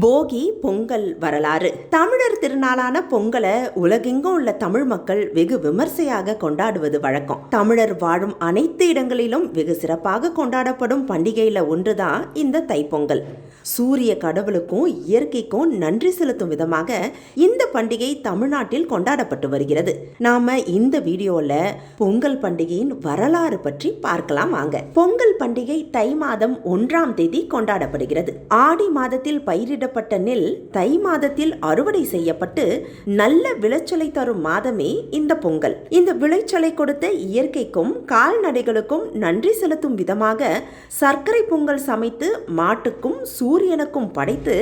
போகி பொங்கல் வரலாறு. தமிழர் திருநாளான பொங்கலை உலகெங்கும் உள்ள தமிழ் மக்கள் வெகு விமர்சையாக கொண்டாடுவது வழக்கம். தமிழர் வாழும் அனைத்து இடங்களிலும் வெகு சிறப்பாக கொண்டாடப்படும் பண்டிகையில ஒன்றுதான் இந்த தைப்பொங்கல். சூரிய கடவுளுக்கும் இயற்கைக்கும் நன்றி செலுத்தும் விதமாக இந்த பண்டிகை தமிழ்நாட்டில் கொண்டாடப்பட்டு வருகிறது. நாம இந்த வீடியோல பொங்கல் பண்டிகையின் வரலாறு பற்றி பார்க்கலாம் வாங்க. பொங்கல் பண்டிகை தை மாதம் ஒன்றாம் தேதி கொண்டாடப்படுகிறது. ஆடி மாதத்தில் பயிரிட பயிரிடப்பட்ட நெல் தை மாதத்தில் அறுவடை செய்யப்பட்டு நல்ல விளைச்சலை தரும் மாதமே இந்த பொங்கல். இந்த விளைச்சலை கொடுத்த இயற்கைக்கும் கால்நடைகளுக்கும் நன்றி செலுத்தும் விதமாக சர்க்கரை பொங்கல் சமைத்து மாட்டுக்கும் சூரியனுக்கும் படைத்து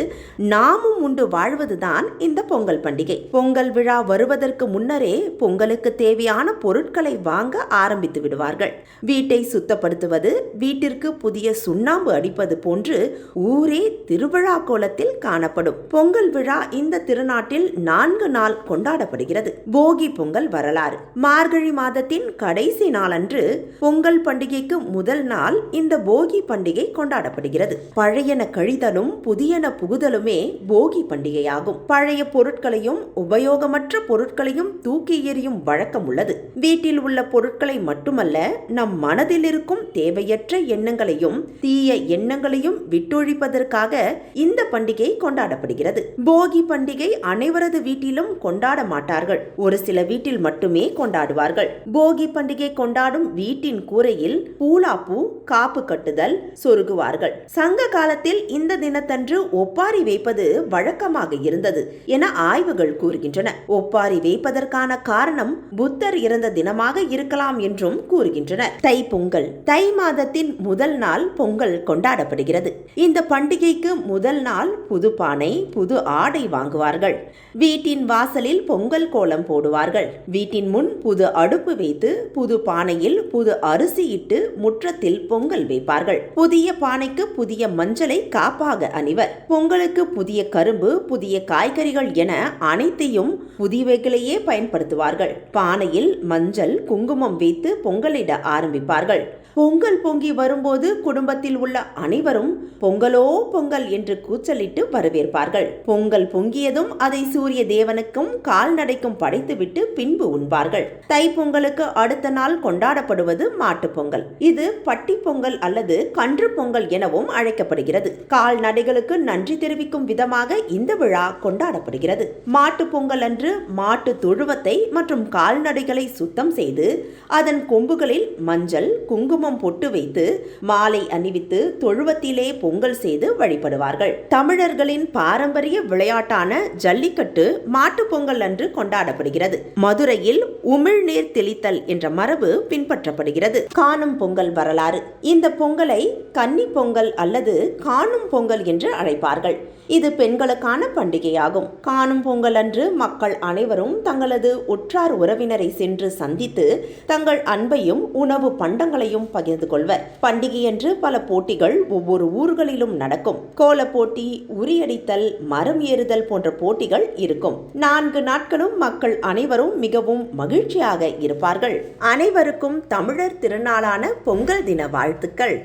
நாமும் உண்டு வாழ்வதுதான் இந்த பொங்கல் பண்டிகை. பொங்கல் விழா வருவதற்கு முன்னரே பொங்கலுக்கு தேவையான பொருட்களை வாங்க ஆரம்பித்து விடுவார்கள். வீட்டை சுத்தப்படுத்துவது வீட்டிற்கு புதிய சுண்ணாம்பு அடிப்பது போன்று ஊரே திருவிழா கோலத்தில் காணப்படும் பொங்கல் விழா இந்த திருநாட்டில் நான்கு நாள் கொண்டாடப்படுகிறது. போகி பொங்கல் வரலாறு. மார்கழி மாதத்தின் கடைசி நாளன்று பொங்கல் பண்டிகைக்கு முதல் நாள் இந்த போகி பண்டிகை கொண்டாடப்படுகிறது. பழையன கழிதலும் புதியன புகுதலுமே போகி பண்டிகையாகும். பழைய பொருட்களையும் உபயோகமற்ற பொருட்களையும் தூக்கி எறியும் வழக்கம் உள்ளது. வீட்டில் உள்ள பொருட்களை மட்டுமல்ல நம் மனதில் இருக்கும் தேவையற்ற எண்ணங்களையும் தீய எண்ணங்களையும் விட்டொழிப்பதற்காக இந்த பண்டிகை கொண்டாடப்படுகிறது. போகி பண்டிகை அனைவரது வீட்டிலும் கொண்டாட மாட்டார்கள். ஒரு சில வீட்டில் மட்டுமே கொண்டாடுவார்கள். போகி பண்டிகை கொண்டாடும் வீட்டின் கூரையில் பூலாப்பூ காப்பு கட்டுதல் சொருகுவார்கள். சங்க காலத்தில் இந்த தினத்தன்று ஒப்பாரி வைப்பது வழக்கமாக இருந்தது என ஆய்வுகள் கூறுகின்றன. ஒப்பாரி வைப்பதற்கான காரணம் புத்தர் இறந்த தினமாக இருக்கலாம் என்றும் கூறுகின்றன. தை பொங்கல் தை மாதத்தின் முதல் நாள் பொங்கல் கொண்டாடப்படுகிறது. இந்த பண்டிகைக்கு முதல் நாள் புது பானை புது ஆடை வாங்குவார்கள். வீட்டின் வாசலில் பொங்கல் கோலம் போடுவார்கள். வீட்டின் முன் புது அடுப்பு வைத்து புது பானையில் புது அரிசி இட்டு முற்றத்தில் பொங்கல் வைப்பார்கள். புதிய பானைக்கு புதிய மஞ்சளை காப்பாக அணிவர். பொங்கலுக்கு புதிய கரும்பு புதிய காய்கறிகள் என அனைத்தையும் புதியவைகளையே பயன்படுத்துவார்கள். பானையில் மஞ்சள் குங்குமம் வைத்து பொங்கலிட ஆரம்பிப்பார்கள். பொங்கல் பொங்கி வரும்போது குடும்பத்தில் உள்ள அனைவரும் பொங்கலோ பொங்கல் என்று கூச்சலிட்டு வரவேற்பார்கள். பொங்கல் பொங்கியதும் அதை சூரிய தேவனுக்கும் கால்நடைக்கும் படைத்துவிட்டு பின்பு உண்பார்கள். தை பொங்கலுக்கு அடுத்த நாள் கொண்டாடப்படுவது மாட்டுப் பொங்கல். இது பட்டி பொங்கல் அல்லது கன்று பொங்கல் எனவும் அழைக்கப்படுகிறது. கால்நடைகளுக்கு நன்றி தெரிவிக்கும் விதமாக இந்த விழா கொண்டாடப்படுகிறது. மாட்டுப் பொங்கல் அன்று மாட்டு தொழுவத்தை மற்றும் கால்நடைகளை சுத்தம் செய்து அதன் கொம்புகளில் மஞ்சள் குங்குமம் பொட்டு வைத்து மாலை அணிவித்து தொழுவத்திலே பொங்கல் செய்து வழிபடுவார்கள். தமிழர்களின் பாரம்பரிய விளையாட்டான ஜல்லிக்கட்டு மாட்டுப் பொங்கல் அன்று கொண்டாடப்படுகிறது. மதுரையில் உமிழ்நீர் தெளித்தல் என்ற மரபு பின்பற்றப்படுகிறது. காணும் பொங்கல் வரலாறு. இந்த பொங்கலை கன்னி பொங்கல் அல்லது காணும் பொங்கல் என்று அழைப்பார்கள். இது பெண்களுக்கான பண்டிகையாகும். காணும் பொங்கல் அன்று மக்கள் அனைவரும் தங்களது உற்றார் உறவினரை சென்று சந்தித்து தங்கள் அன்பையும் உணவு பண்டங்களையும் பகிர்ந்து கொள்வர். பண்டிகையன்று பல போட்டிகள் ஒவ்வொரு ஊர்களிலும் நடக்கும். கோல போட்டி உரியடித்தல் மரம் ஏறுதல் போன்ற போட்டிகள் இருக்கும். நான்கு நாட்களும் மக்கள் அனைவரும் மிகவும் மகிழ்ச்சியாக இருப்பார்கள். அனைவருக்கும் தமிழர் திருநாளான பொங்கல் தின வாழ்த்துக்கள்.